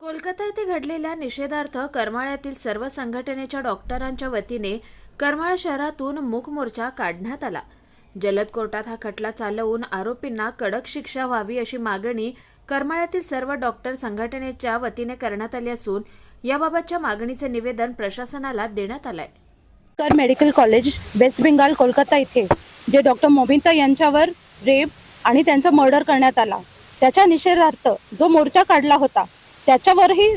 कोलकाता येथे घडलेल्या निषेधार्थ करमाळ्यातील सर्व संघटनेच्या डॉक्टरांच्या वतीने करमाळ शहरातून मूक मोर्चा काढण्यात आला. जलद कोर्टात हा खटला चालवून आरोपींना कडक शिक्षा व्हावी अशी मागणी करमाळ्यातील सर्व डॉक्टर संघटनेच्या वतीने करण्यात आली असून याबाबतच्या मागणीचे निवेदन प्रशासनाला देण्यात आलंय. Kar medical college West Bengal Kolkata इथे जे डॉक्टर मोबिता यांच्यावर रेप आणि त्यांचा मर्डर करण्यात आला त्याच्या निषेधार्थ जो मोर्चा काढला होता त्याच्यावरही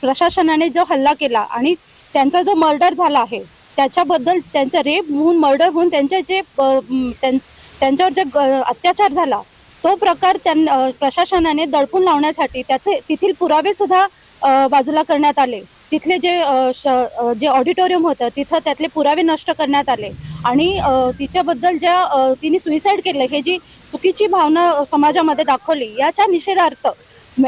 प्रशासनाने जो हल्ला केला आणि त्यांचा जो मर्डर झाला आहे त्याच्याबद्दल त्यांचा रेप होऊन मर्डर होऊन त्यांचे जे त्यां- त्यांच्यावर जे ग- अत्याचार झाला तो प्रकार त्यां प्रशासनाने दडपून लावण्यासाठी त्याचे तेथील पुरावे सुद्धा बाजूला करण्यात आले. तिथले जे श- जे ऑडिटोरियम होतं तिथं त्यातले पुरावे नष्ट करण्यात आले. आणि तिच्याबद्दल ज्या तिने सुईसाईड केलं हे जी चुकीची भावना समाजामध्ये दाखवली याच्या निषेधार्थ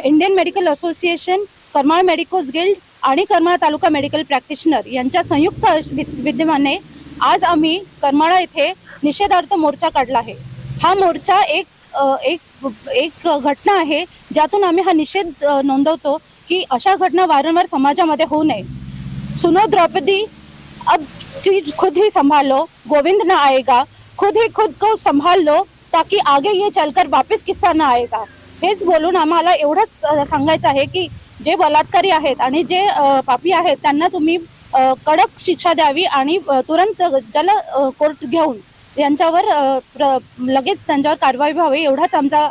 Indian medical association Karmal medicos guild आणि करमाळा तालुका मेडिकल प्रॅक्टिशनर यांच्या संयुक्त विद्यमाने आज आम्ही करमाळा येथे निषेधार्थ मोर्चा काढला आहे. हा मोर्चा एक एक एक घटना आहे ज्यातून आम्ही हा निषेध नोंदवतो की अशा घटना वारंवार समाजामध्ये होऊ नये. सुनो द्रौपदी अब चीज खुद ही संभाल लो गोविंद ना आएगा खुद ही खुद को संभाल लो ताकि आगे ये चलकर वापस किस्सा ना आएगा। हेच बोलून आम्हाला एवढंच सांगायचं आहे की जे बलात्कारी आहेत आणि जे पापी आहेत त्यांना तुम्ही कडक शिक्षा द्यावी आणि तुरंत जल कोर्ट घेऊन यांच्यावर प्र- लगेच त्यांच्यावर कारवाई व्हावी एवढाच आमचा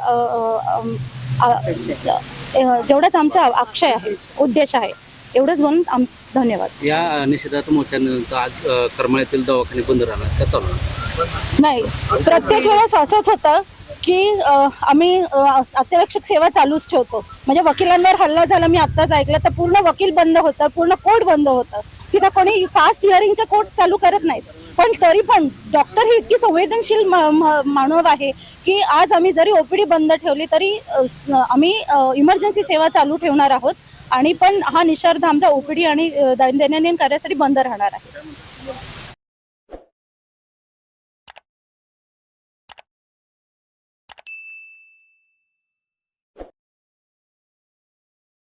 जेवढाच आमचा अक्षय आहे उद्देश आहे. एवढंच बोलून आम धन्यवाद. या निषेधार्थ मोर्चानिमित्त आज अ, करमाळ्यातील दवाखाने बंद राहणार का चालू? नाही प्रत्येक वेळेस असंच होतं की अ, आम्ही अ, अत्यावश्यक सेवा चालूच ठेवतो. म्हणजे वकिलांवर हल्ला झाला मी आत्ताच ऐकलं तर पूर्ण वकील बंद होतं पूर्ण कोर्ट बंद होतं. तिथं कोणी फास्ट हिअरिंगचे कोर्ट चालू करत नाहीत. पण तरी पण डॉक्टर ही इतकी संवेदनशील म- म- मानव आहे की आज आम्ही जरी ओपीडी बंद ठेवली तरी अ, स- आम्ही इमर्जन्सी सेवा चालू ठेवणार आहोत. आणि पण हा निषेध आमचा ओपीडी आणि दैनंदिन कार्यासाठी बंद राहणार आहे.